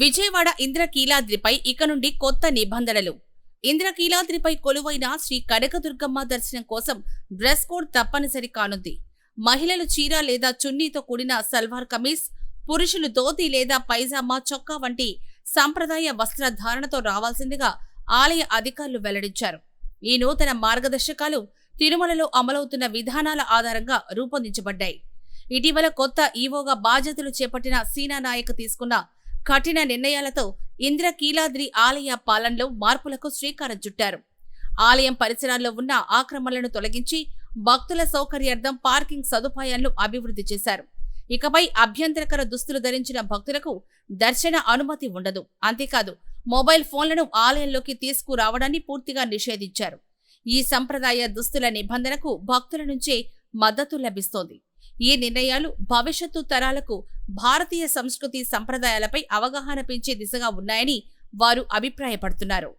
విజయవాడ ఇంద్రకీలాద్రిపై ఇక నుండి కొత్త నిబంధనలు. ఇంద్రకీలాద్రిపై కొలువైన శ్రీ కనకదుర్గమ్మ దర్శనం కోసం డ్రెస్ కోడ్ తప్పనిసరి కానుంది. మహిళలు చీర లేదా చున్నీతో కూడిన సల్వార్ కమీజ్ పురుషులు ధోతి లేదా పైజామా చొక్కా వంటి సంప్రదాయ వస్త్రధారణతో రావాల్సిందిగా ఆలయ అధికారులు వెల్లడించారు. ఈ నూతన మార్గదర్శకాలు తిరుమలలో అమలవుతున్న విధానాల ఆధారంగా రూపొందించబడ్డాయి. ఇటీవల కొత్త ఈవోగా బాధ్యతలు చేపట్టిన సీనా నాయక్ తీసుకున్న కఠిన నిర్ణయాలతో ఇంద్రకీలాద్రి ఆలయ పాలనలో మార్పులకు శ్రీకారం చుట్టారు. ఆలయం పరిసరాల్లో ఉన్న ఆక్రమణలను తొలగించి భక్తుల సౌకర్యార్థం పార్కింగ్ సదుపాయాలను అభివృద్ధి చేశారు. ఇకపై అభ్యంతరకర దుస్తులు ధరించిన భక్తులకు దర్శన అనుమతి ఉండదు. అంతేకాదు మొబైల్ ఫోన్లను ఆలయంలోకి తీసుకురావడాన్ని పూర్తిగా నిషేధించారు. ఈ సంప్రదాయ దుస్తుల నిబంధనకు భక్తుల నుంచే మద్దతు లభిస్తోంది. ఈ నిర్ణయాలు భవిష్యత్తు తరాలకు భారతీయ సంస్కృతి సంప్రదాయాలపై అవగాహన పెంచే దిశగా ఉన్నాయని వారు అభిప్రాయపడుతున్నారు.